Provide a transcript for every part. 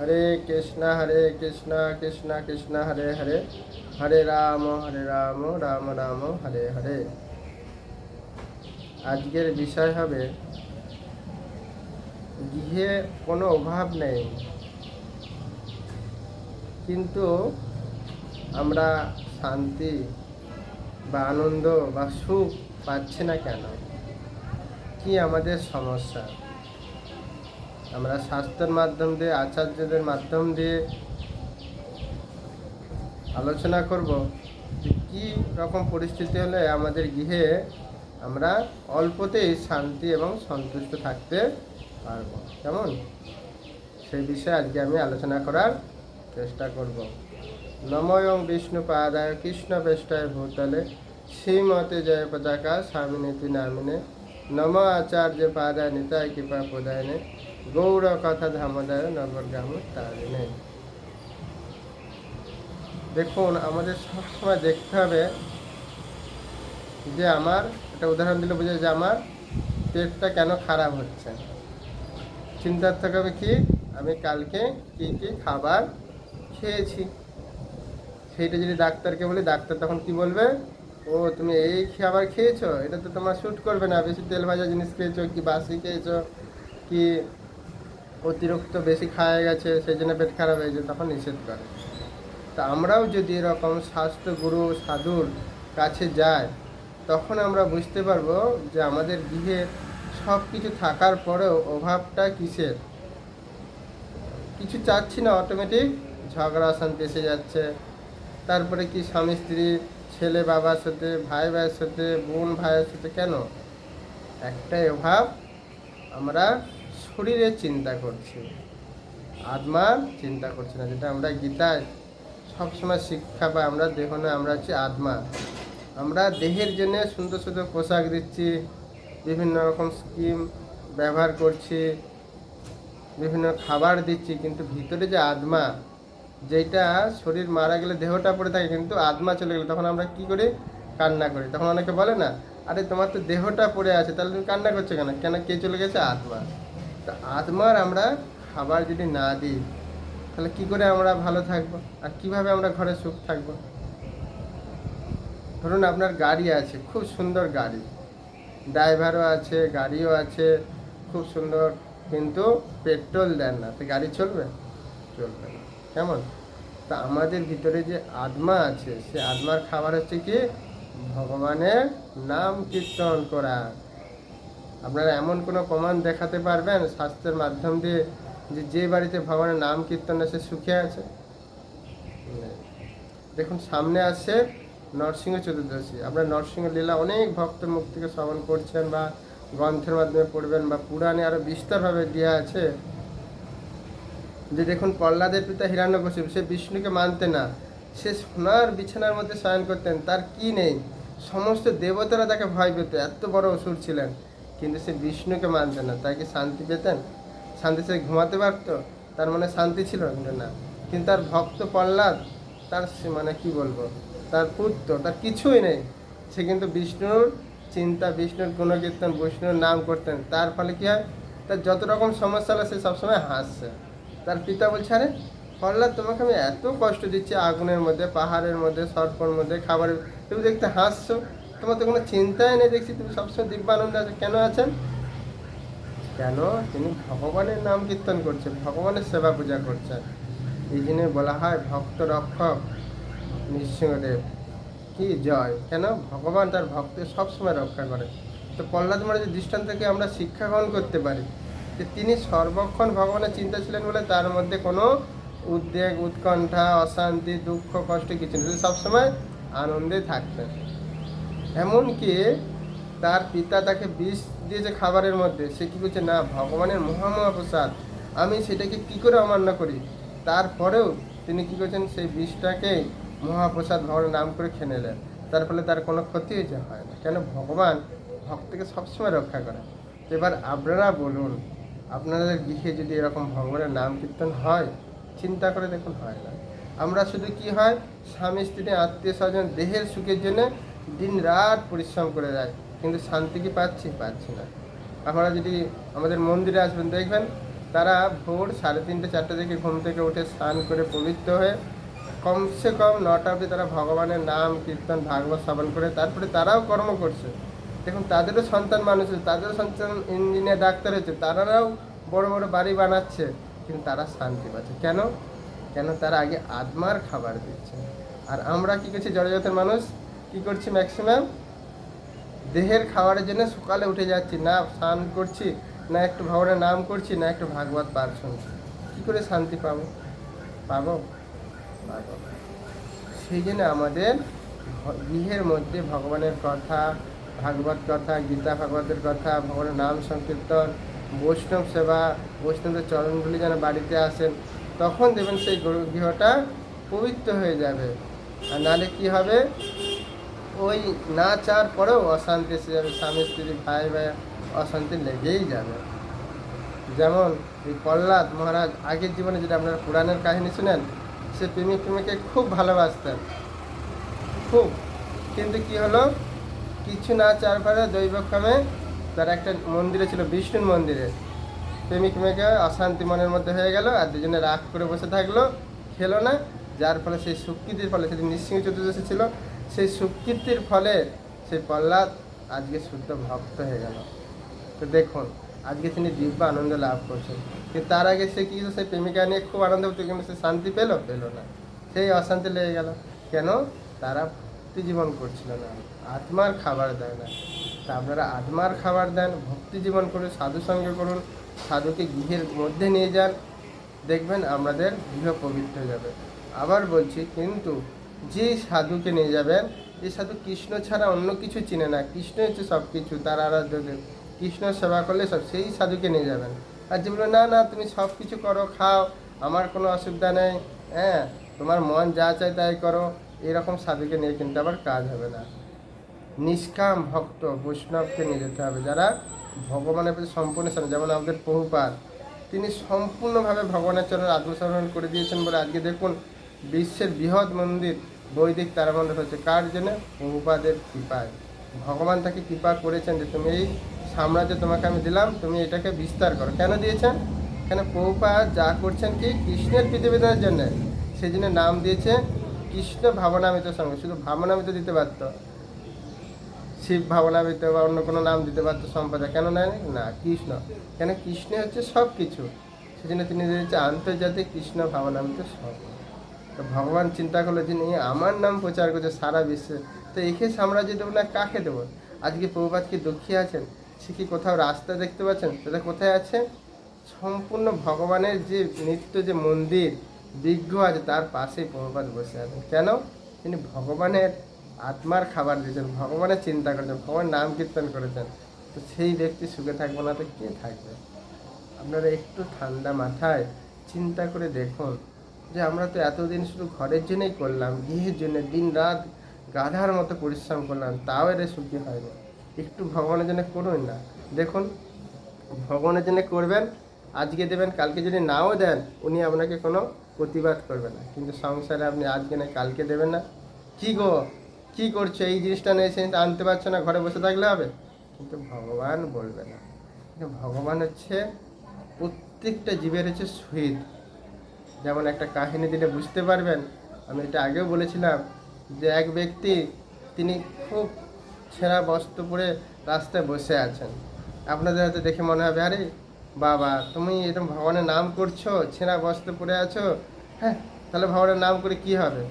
হরে কৃষ্ণ হরে কৃষ্ণ কৃষ্ণ কৃষ্ণ, হরে হরে। হরে রাম হরে রাম রাম রাম, হরে হরে। আজকের বিষয় হবে, গৃহে কোনো অভাব নেই। কিন্তু আমরা শান্তি বা আনন্দ বা সুখ পাচ্ছি না কেন? কি আমাদের সমস্যা? আমরা স্বাস্থ্যের মাধ্যম দিয়ে, আচার্যদের মাধ্যম দিয়ে আলোচনা করব যে কী রকম পরিস্থিতি হলে আমাদের গৃহে আমরা অল্পতেই শান্তি এবং সন্তুষ্ট থাকতে পারব। কেমন? সেই বিষয়ে আজকে আমি আলোচনা করার চেষ্টা করব। নময়ং বিষ্ণু পাদায় কৃষ্ণ বেষ্টায় ভূতলে শ্রীমতে জয় পতাকা স্বামিনীতি নামিনে। নম আচার্য পাদায় নিতায় কৃপা প্রদায়নে। গৌর কথা ধামদায় নবগ্রাম তারিণে দেখুন, আমাদের সবসময় দেখতে হবে যে আমার, একটা উদাহরণ দিলে বোঝা যে আমার পেটটা কেন খারাপ হচ্ছে। চিন্তা থাকতে হবে কি, আমি কালকে কি কি খাবার খেয়েছি। সেইটা যদি ডাক্তারকে বলি, ডাক্তার তখন কি বলবে? ও, তুমি এই খাবার খেয়েছো? এটা তো তোমার শ্যুট করবে না। বেশি তেল ভাজা জিনিস খেয়েছো, কি বাসি খেয়েছো, কি অতিরিক্ত বেশি খাওয়া গেছে সেই জন্য পেট খারাপ হয়েছে তখন নিষেধ করে। তা আমরাও যদি এরকম স্বাস্থ্যগুরু, সাধুর কাছে যাই, তখন আমরা বুঝতে পারব যে আমাদের গৃহে সব কিছু থাকার পরেও অভাবটা কিসের? কিছু চাচ্ছি না অটোমেটিক ঝগড়া, অশান্তি এসে যাচ্ছে। তারপরে কি স্বামী, স্ত্রী, ছেলে, বাবার সাথে, ভাই, ভাইয়ের সাথে, বোন, ভাইয়ের সাথে কেন? একটাই অভাব, আমরা শরীরের চিন্তা করছি। আত্মার চিন্তা করছে না, যেটা আমরা গীতায় সবসময় শিক্ষা পাই আমরা দেহ না, আমরা হচ্ছে আত্মা। আমরা দেহের জন্য সুন্দর সুন্দর পোশাক দিচ্ছি, বিভিন্ন রকম স্কিম ব্যবহার করছি, বিভিন্ন খাবার দিচ্ছি, কিন্তু ভিতরে যে আত্মা যেটা শরীর মারা গেলে দেহটা পড়ে থাকে, কিন্তু আত্মা চলে গেলে তখন আমরা কি করি? কান্না করি। তখন অনেকে বলে না, আরে তোমার তো দেহটা পড়ে আছে, তাহলে তুমি কান্না করছ কেন? কেন কে চলে গেছে? আত্মা। তো আত্মার আমরা খাবার যদি না দিই, তাহলে কি করে আমরা ভালো থাকব? আর কীভাবে আমরা ঘরে সুখ থাকব? ধরুন আপনার গাড়ি আছে, খুব সুন্দর গাড়ি। ড্রাইভারও আছে, গাড়িও আছে, খুব সুন্দর, কিন্তু পেট্রোল দেন না। তো গাড়ি চলবে? চলবে না। কেমন? তা আমাদের ভিতরে যে আত্মা আছে, সে আত্মার খাবার হচ্ছে কি? ভগবানের নাম কীর্তন করা। আপনারা এমন কোনো প্রমাণ দেখাতে পারবেন স্বাস্থ্যের মাধ্যম দিয়ে যে যে বাড়িতে ভগবানের নাম কীর্তন সে সুখে আছে? দেখুন, সামনে আসছে নরসিংহ চতুর্দশী। আপনার নরসিংহ লীলা অনেক ভক্ত মুখ থেকে শ্রবণ করছেন বা গ্রন্থের মাধ্যমে পড়বেন বা পুরাণে আরও বিস্তারভাবে দেওয়া আছে। যে দেখুন, প্রহ্লাদের পিতা হিরণ্যকশিপ সে বিষ্ণুকে মানতে না। সে সোনার বিছানার মধ্যে শয়ন করতেন, তার কি নেই? সমস্ত দেবতারা তাকে ভয় পেত, এত বড় অসুর ছিলেন। কিন্তু সে বিষ্ণুকে মানতেন না তাই কি শান্তি পেতেন। শান্তি সে ঘুমাতে পারতো, তার মানে শান্তি ছিল না। কিন্তু তার ভক্ত প্রহ্লাদ, তার মানে কি বলব, তার পুত্র, তার কিছুই নেই। সে কিন্তু বিষ্ণুর চিন্তা, বিষ্ণুর গুণকীর্তন, বিষ্ণুর নাম করতেন। তার ফলে কী হয়, তার যত রকম সমস্যা হলো সে সবসময় হাসছে। তার পিতা বলছে, আরে প্রহ্লাদ, তোমাকে আমি এত কষ্ট দিচ্ছি আগুনের মধ্যে, পাহাড়ের মধ্যে, সর্পর মধ্যে, খাবারের তুমি দেখতে হাসছো তোমার তো কোনো চিন্তাই নেই, দেখছি তুমি সবসময় দিব্যানন্দে আছো। কেন আছেন? কেন? তিনি ভগবানের নাম কীর্তন করছেন, ভগবানের সেবা পূজা করছেন। এই জন্য বলা হয় ভক্ত রক্ষক নৃসিংহদেব। কি জয়! কেন? ভগবান তার ভক্তের সবসময় রক্ষা করে। তো প্রহ্লাদ মহারাজের দৃষ্টান্ত থেকে আমরা শিক্ষা গ্রহণ করতে পারি যে তিনি সর্বক্ষণ ভগবানের চিন্তা ছিলেন বলে তার মধ্যে কোনো উদ্বেগ, উৎকণ্ঠা, অশান্তি, দুঃখ, কষ্ট কিছু নেই। সবসময় আনন্দে থাকতেন। এমনকি তার পিতা তাকে বিষ দিয়েছে খাবারের মধ্যে, সে কী করছে না, ভগবানের মহামহাপ্রসাদ, আমি সেটাকে কি করে অমান্য করি? তারপরেও তিনি কি করছেন, সেই বিষটাকে মহাপ্রসাদ ভগবানের নাম করে খেয়ে নিলেন। তার ফলে তার কোনো ক্ষতি হয়েছে, হয় না। কেন? ভগবান ভক্তকে সবসময় রক্ষা করে এবার আপনারা বলুন, আপনাদের গৃহে যদি এরকম ভগবানের নাম কীর্তন হয়, চিন্তা করে দেখুন, হয় না। আমরা শুধু কি হয়, স্বামী, স্ত্রী আত্মীয় স্বজন দেহের সুখের জন্য দিন রাত পরিশ্রম করে যায়, কিন্তু শান্তি কি পাচ্ছি? পাচ্ছি না। আপনারা যদি আমাদের মন্দিরে আসবেন, দেখবেন তারা ভোর সাড়ে তিনটে, চারটে থেকে ঘুম থেকে উঠে স্নান করে পবিত্র হয়ে কমসে কম নটা অবধি তারা ভগবানের নাম কীর্তন, ভাগবত শ্রবণ করে তারপরে তারাও কর্ম করছে। দেখুন, তাদেরও সন্তান মানুষ হয়েছে তাদেরও সন্তান ইঞ্জিনিয়ার ডাক্তার হয়েছে তারাও বড় বড় বাড়ি বানাচ্ছে, কিন্তু তারা শান্তি পাচ্ছে। কেন? কেন? তারা আগে আত্মার খাবার দিচ্ছে। আর আমরা কি করছি? জড়জাতের মানুষ কি করছি ম্যাক্সিমাম দেহের খাবারের জন্য সকালে উঠে যাচ্ছি। না, স্নান করছি, না একটু ভগবানের নাম করছি, না একটু ভাগবত পাঠ শুনছি। কী করে শান্তি পাবো? পাবো? সেই জন্য আমাদের গৃহের মধ্যে ভগবানের কথা, ভাগবত কথা, গীতা, ভাগবতের কথা, ভগবানের নাম সংকীর্তন, বৈষ্ণব সেবা, বৈষ্ণবের চরণগুলি যেন বাড়িতে আসেন, তখন দেবেন সেই গৃহটা পবিত্র হয়ে যাবে। আর নাহলে কি হবে? ওই না চার পরেও অশান্তি এসে যাবে, স্বামী, স্ত্রী, ভাই ভাই, অশান্তি লেগেই যাবে। যেমন এই প্রহ্লাদ মহারাজ আগের জীবনে যেটা আপনারা পুরাণের কাহিনী শুনেন, সে প্রেমিক প্রেমিকে খুব ভালোবাসতেন। খুব। কিন্তু কি হলো? কিছু না চার পরে দৈবক্রমে তার একটা মন্দিরে ছিল, বিষ্ণুর মন্দিরে। প্রেমিক প্রেমিকা অশান্তি মনের মধ্যে হয়ে গেল আর দুজনে রাগ করে বসে থাকল, খেলো না, যার ফলে সেই সুকৃতির ফলে সেদিন নৃসিংহ চতুর্দশী ছিল সেই সুকৃতির ফলে সেই প্রহ্লাদ আজকে শুদ্ধ ভক্ত হয়ে গেল। তো দেখুন, আজকে তিনি দিব্য আনন্দ লাভ করছেন। কিন্তু তার আগে সে কি সেই প্রেমিকা নিয়ে খুব আনন্দ করতো কিন্তু সে শান্তি পেল? পেল না। সেই অশান্তি লেগে গেল। কেন? তারা ভক্তি জীবন করছিল না। আত্মার খাবার দেয় না। তা আপনারা আত্মার খাবার দেন ভক্তি জীবন করুন, সাধু সঙ্গে করুন, সাধুকে গৃহের মধ্যে নিয়ে যান। দেখবেন আমাদের গৃহ পবিত্র হয়ে যাবে। আবার বলছি, কিন্তু যে সাধুকে নিয়ে যাবেন এই সাধু কৃষ্ণ ছাড়া অন্য কিছু চিনে না। কৃষ্ণ হচ্ছে সব কিছু, তার আরাধ্য দেব। কৃষ্ণ সেবা করলে সব সেই সাধুকে নিয়ে যাবেন। আর যে বলে না না, তুমি সব কিছু করো, খাও, আমার কোনো অসুবিধা নেই হ্যাঁ তোমার মন যা চায় তাই করো। এরকম সাধুকে নিয়ে কিন্তু আবার কাজ হবে না। নিষ্কাম ভক্ত বৈষ্ণবকে নিয়ে যেতে হবে। যারা ভগবানের প্রতি সম্পূর্ণ যেমন আমাদের প্রভুপাত তিনি সম্পূর্ণভাবে ভগবানের চরণে আত্মসমর্পণ করে দিয়েছেন বলে আজকে দেখুন বিশ্বের বৃহৎ মন্দির বৈদিক তারামণ্ডল হচ্ছে কার জন্য? প্রভুপাদের কৃপায়। ভগবান তাকে কৃপা করেছেন যে তুমি এই সাম্রাজ্য তোমাকে আমি দিলাম, তুমি এটাকে বিস্তার করো। কেন দিয়েছেন? কেন প্রভুপাদ যা করছেন কি কৃষ্ণের পৃথিবীদের জন্য? সেই জন্য নাম দিয়েছে কৃষ্ণ ভাবনামিত সঙ্গে। শুধু ভাবনামিত দিতে পারতো শিব ভাবনামিত বা অন্য কোনো নাম দিতে পারতো সম্পদা কেন নেয়? না, কৃষ্ণ। কেন কৃষ্ণ হচ্ছে সব কিছু সেজন্য তিনি দিয়েছে আন্তর্জাতিক কৃষ্ণ ভাবনামিত সব তো ভগবান চিন্তা করল যে, এই আমার নাম প্রচার করছে সারা বিশ্বে। তো একে সাম্রাজ্য দেবো না কাকে দেবো? আজকে প্রভুপাত কি দুঃখী আছেন? সে কি কোথাও রাস্তা দেখতে পাচ্ছেন? সেটা কোথায় আছে? সম্পূর্ণ ভগবানের যে নিত্য যে মন্দির, বিগ্রহ আছে, তার পাশেই প্রভুপাত বসে আছেন। কেন? তিনি ভগবানের আত্মার খাবার দিয়েছেন, ভগবানের চিন্তা করেছেন, ভগবান নাম কীর্তন করেছেন। তো সেই ব্যক্তি সুখে থাকবে না, তো কে থাকবে? আপনারা একটু ঠান্ডা মাথায় চিন্তা করে দেখুন। যে আমরা তো এতদিন শুধু ঘরের জন্যই করলাম, গৃহের জন্য দিন রাত গাধার মতো পরিশ্রম করলাম, তাও এর সুখী হয়নি একটু ভগবানের জন্য করুন না। দেখুন, ভগবানের জন্য করবেন, আজকে দেবেন, কালকে যদি নাও দেন, উনি আপনাকে কোনো প্রতিবাদ করবে না। কিন্তু সংসারে আপনি আজকে না, কালকে দেবেন না। কি গো, কি করছ? এই জিনিসটা নিয়ে এসে আনতে পারছ না, ঘরে বসে থাকলে হবে? কিন্তু ভগবান বলবে না। কিন্তু ভগবান হচ্ছে প্রত্যেকটা জীবের হচ্ছে শহীদ। যেমন একটা কাহিনী দিলে বুঝতে পারবেন, আমি এটা আগেও বলেছিলাম যে এক ব্যক্তি তিনি খুব ছেঁড়া বস্ত্র পরে রাস্তায় বসে আছেন। আপনাদের হয়তো দেখে মনে হবে, আরে বাবা, তুমি এরকম ভগবানের নাম করছ ছেঁড়া বস্ত্র পরে আছো হ্যাঁ তাহলে ভগবানের নাম করে কি হবে?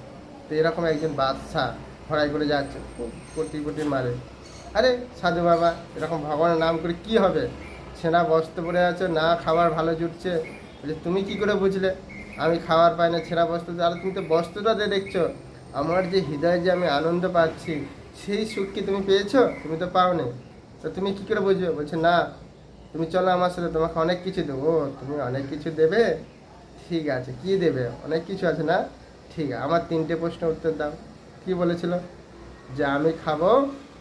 তো এরকম একজন বাদশাহ ঘোড়ায় করে যাচ্ছে কোটি কোটি মারে। আরে সাধু বাবা, এরকম ভগবানের নাম করে কি হবে? ছেঁড়া বস্ত্র পরে আছো, না খাবার ভালো জুটছে, বলছে, তুমি কি করে বুঝলে? আমি খাবার পাই না, ছেঁড়া বস্ত্র আর তুমি তো বস্ত্রটা দিয়ে দেখছ, আমার যে হৃদয়ে যে আমি আনন্দ পাচ্ছি, সেই সুখ কি তুমি পেয়েছ? তুমি তো পাও নি তো তুমি কি করে বুঝবে? বলছে, না, তুমি চলো আমার সাথে, তোমাকে অনেক কিছু দেবো। তুমি অনেক কিছু দেবে? ঠিক আছে। কি দেবে? অনেক কিছু আছে না? ঠিক আছে। আমার তিনটে প্রশ্ন উত্তর দাও। কি বলেছিল? যে আমি খাব,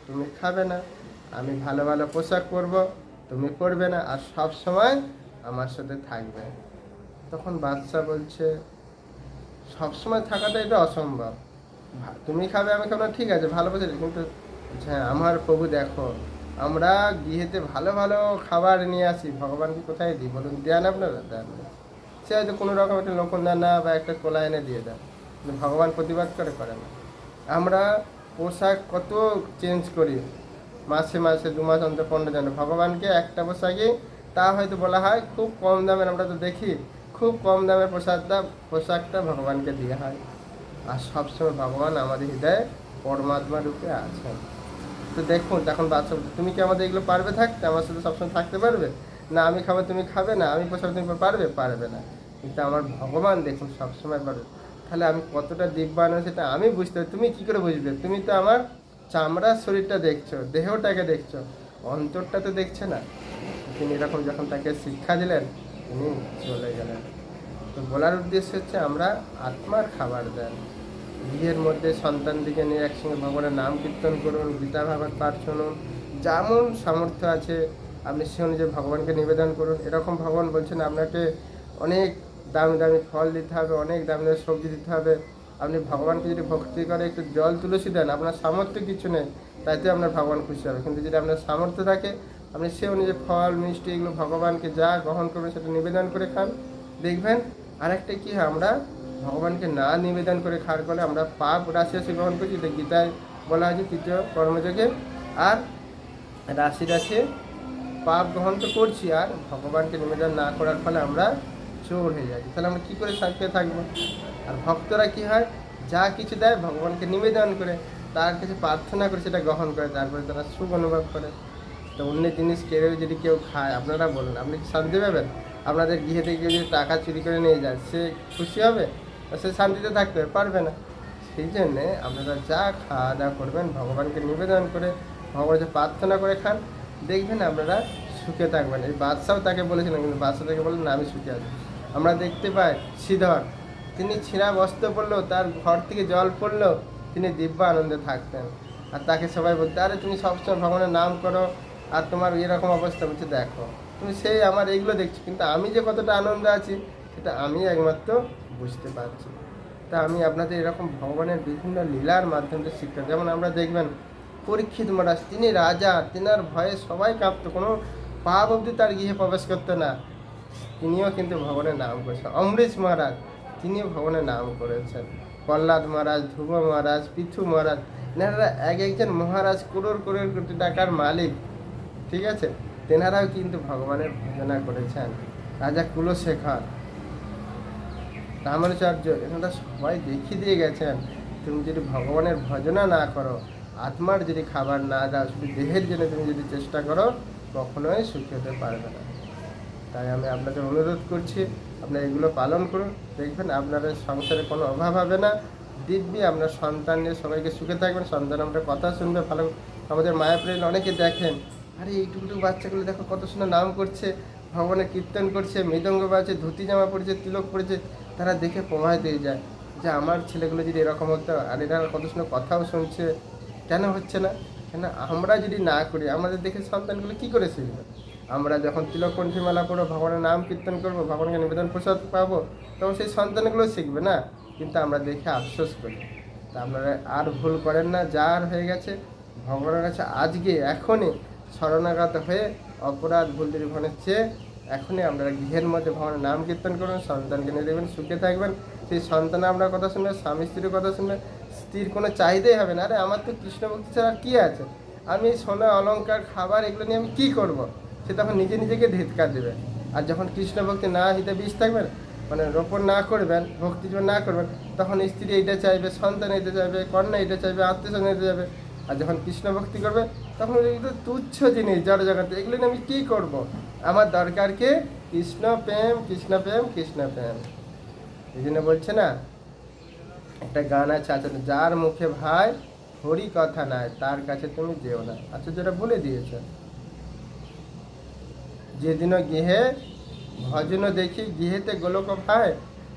তুমি খাবে না। আমি ভালো ভালো পোশাক পরবো, তুমি পরবে না। আর সব সময় আমার সাথে থাকবে। তখন বাদশা বলছে, সবসময় থাকাটা এটা অসম্ভব। তুমি খাবে, আমি খাব ঠিক আছে, ভালো বলছে কিন্তু হ্যাঁ আমার প্রভু দেখো, আমরা গৃহেতে ভালো ভালো খাবার নিয়ে আসি ভগবানকে কোথায় দিই? বলুন, দেন আপনারা, দেন। সে হয়তো কোনো রকম একটা লোকদানা বা একটা কোলা এনে দিয়ে দেন কিন্তু ভগবান প্রতিবাদ করে করে না। আমরা পোশাক কত চেঞ্জ করি, মাসে মাসে, দু মাস অন্তর, পনেরো জন ভগবানকে একটা পোশাকই তা হয়তো বলা হয় খুব কম দামের, আমরা তো দেখি। খুব কম দামের পোশাকটা পোশাকটা ভগবানকে দেওয়া হয়। আর সবসময় ভগবান আমাদের হৃদয়ে পরমাত্মা রূপে আছেন। তো দেখুন তখন বাচ্চা, তুমি কি আমাদের এগুলো পারবে থাকতে? আমার সাথে সবসময় থাকতে পারবে? না, আমি খাব, তুমি খাবে না, আমি পোশাক তুমি পারবে? পারবে না। কিন্তু আমার ভগবান দেখুন সবসময় পারবে। তাহলে আমি কতটা দিব্যান সেটা আমি বুঝতে পারি তুমি কি করে বুঝবে? তুমি তো আমার চামড়ার শরীরটা দেখছ, দেহটাকে দেখছ। অন্তরটা তো দেখছে না। তিনি এরকম যখন তাকে শিক্ষা দিলেন তিনি চলে গেলেন। তো বলার উদ্দেশ্য হচ্ছে আমরা আত্মার খাবার দেন। বিয়ের মধ্যে সন্তানদিকে নিয়ে একসঙ্গে ভগবানের নাম কীর্তন করুন, গীতা, ভাগবত পাঠ শুনুন, যেমন সামর্থ্য আছে, আপনি সে অনুযায়ী ভগবানকে নিবেদন করুন। এরকম ভগবান বলছেন, আপনাকে অনেক দামি দামি ফল দিতে হবে, অনেক দামি দামি সবজি দিতে হবে। আপনি ভগবানকে যদি ভক্তি করে একটু জল, তুলসী দেন, আপনার সামর্থ্য কিছু নেই তাইতে আপনার ভগবান খুশি হবে। কিন্তু যদি আপনার সামর্থ্য থাকে আপনি সে অনুযায়ী ফল, মিষ্টি এগুলো ভগবানকে যা গ্রহণ করবেন সেটা নিবেদন করে খান। দেখবেন আরেকটা কি হয়, আমরা ভগবানকে না নিবেদন করে খাওয়ার ফলে আমরা পাপ রাশি রাশি গ্রহণ করছি এটা গীতায় বলা হয়েছে তৃতীয় কর্মযোগে। আর রাশি রাশি পাপ গ্রহণ তো করছি, আর ভগবানকে নিবেদন না করার ফলে আমরা চোর হয়ে যাচ্ছি। তাহলে আমরা কী করে শান্তিতে থাকব? আর ভক্তরা কি হয়, যা কিছু দেয় ভগবানকে নিবেদন করে, তার কাছে প্রার্থনা করে সেটা গ্রহণ করে, তারপরে তারা সুখ অনুভব করে। তো অন্য জিনিস কেউ যদি কেউ খায়, আপনারা বলুন। আপনি কি শান্তি পাবেন? আপনাদের গৃহে থেকে কেউ যদি টাকা চুরি করে নিয়ে যায়, সে খুশি হবে? সে শান্তিতে থাকতে পারবে না। সেই জন্যে আপনারা যা খাওয়া দাওয়া করবেন, ভগবানকে নিবেদন করে ভগবানকে প্রার্থনা করে খান। দেখবেন আপনারা সুখে থাকবেন। এই বাদশাও তাকে বলেছিলেন, কিন্তু বাদশাহ তাকে বললেন আমি সুখে আছি। আমরা দেখতে পাই শ্রীধর তিনি ছিঁড়া বস্ত্র পড়লেও তার ঘর থেকে জল পড়লেও তিনি দিব্য আনন্দে থাকতেন। আর তাকে সবাই বলতে, আরে, তুমি সবসময় ভগবানের নাম করো আর তোমার এরকম অবস্থা বলছে, দেখো, তুমি সেই আমার এইগুলো দেখছ, কিন্তু আমি যে কতটা আনন্দ আছি, সেটা আমি একমাত্র বুঝতে পারছি। তা আমি আপনাদের এরকম ভগবানের বিভিন্ন লীলার মাধ্যমে শিক্ষা, যেমন আমরা দেখবেন, পরীক্ষিত মহারাজ, তিনি রাজা, তিনার ভয়ে সবাই কাঁপতো, কোনো পাপ অবধি তার গৃহে প্রবেশ করতো না। তিনিও কিন্তু ভগবানের নাম করেছেন। অমৃশ মহারাজ, তিনিও ভগবানের নাম করেছেন। প্রহ্লাদ মহারাজ, ধ্রুব মহারাজ, পৃথু মহারাজ, এনারা এক একজন মহারাজ করোড় করোড় কোটি টাকার মালিক। ঠিক আছে? তেনারাও কিন্তু ভগবানের ভজনা করেছেন। রাজা কুলশেখর রামানুচার্য এনারা সবাই দেখিয়ে দিয়ে গেছেন, তুমি যদি ভগবানের ভজনা না করো, আত্মার যদি খাবার না দাও, শুধু দেহের জন্য তুমি যদি চেষ্টা করো, কখনোই সুখী হতে পারবে না। তাই আমি আপনাদের অনুরোধ করছি, আপনারা এগুলো পালন করুন। দেখবেন আপনাদের সংসারে কোনো অভাব হবে না। দিব্যি আপনার সন্তান নিয়ে সবাইকে সুখে থাকবেন। সন্তান আমরা কথা শুনবে, ভালো আমাদের মায়াপ্রেল অনেকে দেখেন আরে এইটুকু বাচ্চাগুলো দেখো কত সুন্দর নাম করছে, ভগবানের কীর্তন করছে, মৃদঙ্গ বাজছে, ধুতি জামা পরেছে, তিলক পরেছে, তারা দেখে প্রমাণ দিয়ে যায় যে আমার ছেলেগুলো যদি এরকম হতো, আর এরা কত সুন্দর কথাও শুনছে। কেন হচ্ছে না? কেন আমরা যদি না করি, আমাদের দেখে সন্তানগুলো কি করে শিখবে আমরা যখন তিলকণ্ঠী মালা পড়ব, ভগবানের নাম কীর্তন করব, ভগবানকে নিবেদন, প্রসাদ পাবো, তখন সেই সন্তানগুলো শিখবে না। কিন্তু আমরা দেখে আফসোস করি। তা আপনারা আর ভুল করেন না যার হয়ে গেছে, ভগবানের কাছে আজকে, এখনই শরণাগত হয়ে অপরাধ ভুল নির্ভনের চেয়ে এখনই আপনারা গৃহের মধ্যে ভগবানের নাম কীর্তন করুন, সন্তানকে নিয়ে দেখবেন, সুখে থাকবেন। সেই সন্তান আপনার কথা শুনবে, স্বামী স্ত্রীর কথা শুনবে, স্ত্রীর কোনো চাহিদাই হবে না। আরে, আমার তো কৃষ্ণ ভক্তি ছাড়া কী আছে? আমি সোনা, অলঙ্কার, খাবার এগুলো নিয়ে আমি কী করব? সে তখন নিজে নিজেকে ধিৎকার দেবে। আর যখন কৃষ্ণ ভক্তি না হিতে বিষ থাকবেন মানে রোপণ না করবেন ভক্তি না করবেন, তখন স্ত্রী এইটা চাইবে, সন্তান এটা চাইবে, কন্যা এটা চাইবে, আত্মীয় এটা চাইবে। আর যখন কৃষ্ণ ভক্তি করবে, তখন এগুলো তুচ্ছ জিনিস জড় জগতে এগুলো নিয়ে আমি কী করব? আমার দরকার কি? কৃষ্ণ প্রেম কৃষ্ণ প্রেম কৃষ্ণ প্রেম। এই জন্য বলছে না, একটা গান আছে আছে যার মুখে ভাই হরি কথা নাই, তার কাছে তুমি যেও না। আচ্ছা যেটা বলে দিয়েছে যেদিনও গৃহে ভজনও দেখি, গৃহেতে গোলক ভাই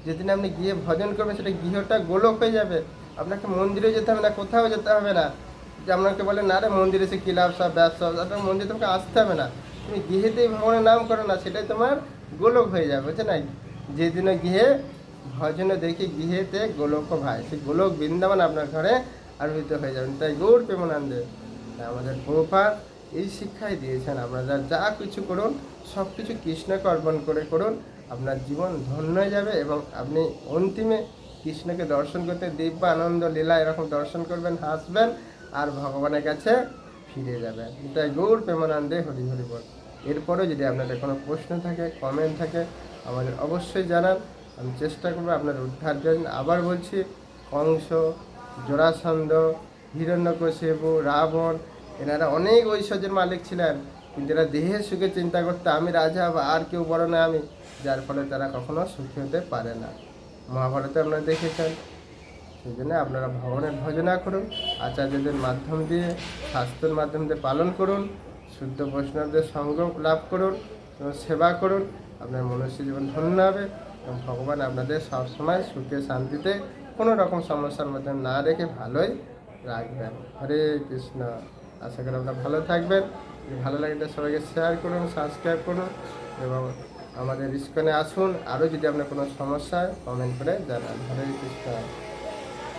যেদিন আপনি গিয়ে ভজন করবেন, সেটা গৃহটা গোলক হয়ে যাবে। আপনাকে মন্দিরে যেতে হবে না, কোথাও যেতে হবে না। যে আপনাকে বলে, না রে, মন্দিরে এসে কী লাভ, সব ব্যবসা আপনার মন্দিরে তোমাকে আসতে হবে না। তুমি গৃহেতেই ভগবানের নাম করো না, সেটাই তোমার গোলক হয়ে যাবে, বুঝছে না? যেদিনও গৃহে ভজনে দেখি গৃহেতে গোলক ভাই। সেই গোলক বৃন্দাবন আপনার ঘরে আরোহিত হয়ে যাবেন। তাই গৌর প্রেমানন্দে আমাদের প্রভুপাত এই শিক্ষাই দিয়েছেন, আপনারা যা কিছু করুন, সব কিছু কৃষ্ণকে অর্পণ করে করুন, আপনার জীবন ধন্য হয়ে যাবে এবং আপনি অন্তিমে কৃষ্ণকে দর্শন করতে দিব্য আনন্দ, লীলা এরকম দর্শন করবেন, হাসবেন আর ভগবানের কাছে ফিরে যাবে। তাই গৌর, প্রেমানন্দে, হরি হরি বল। এরপরে যদি আপনাদের কোনো প্রশ্ন থাকে কমেন্ট থাকে, আমাদের অবশ্যই জানান। আমি চেষ্টা করব আপনার উদ্ধার জন্য। আবার বলছি, কংস জোড়াসন্দ হিরণ্যকশিপু রাবণ, এনারা অনেক ঐশ্বর্যের মালিক ছিলেন। কিন্তু এরা দেহের সুখে চিন্তা করতে, আমি রাজা বা আর কেউ বড় না আমি। যার ফলে তারা কখনো সুখী হতে পারে না। মহাভারতে আপনারা দেখেছেন সেই জন্য আপনারা ভগবানের ভজনা করুন, আচার্যদের মাধ্যম দিয়ে শাস্ত্রের মাধ্যম দিয়ে পালন করুন, শুদ্ধ বৈষ্ণবদের সঙ্গ লাভ করুন, এবং সেবা করুন। আপনার মনুষ্য জীবন ধন্য হবে, এবং ভগবান আপনাদের সবসময় সুখে, শান্তিতে কোনো রকম সমস্যার মধ্যে না রেখে ভালোই রাখবেন। হরে কৃষ্ণ। আশা করি আপনারা ভালো থাকবেন। ভালো লাগলে সবাইকে শেয়ার করুন সাবস্ক্রাইব করুন, এবং আমাদের ইস্কনে আসুন। আরও যদি আপনার কোনো সমস্যা কমেন্ট করে জানান। হরে কৃষ্ণ।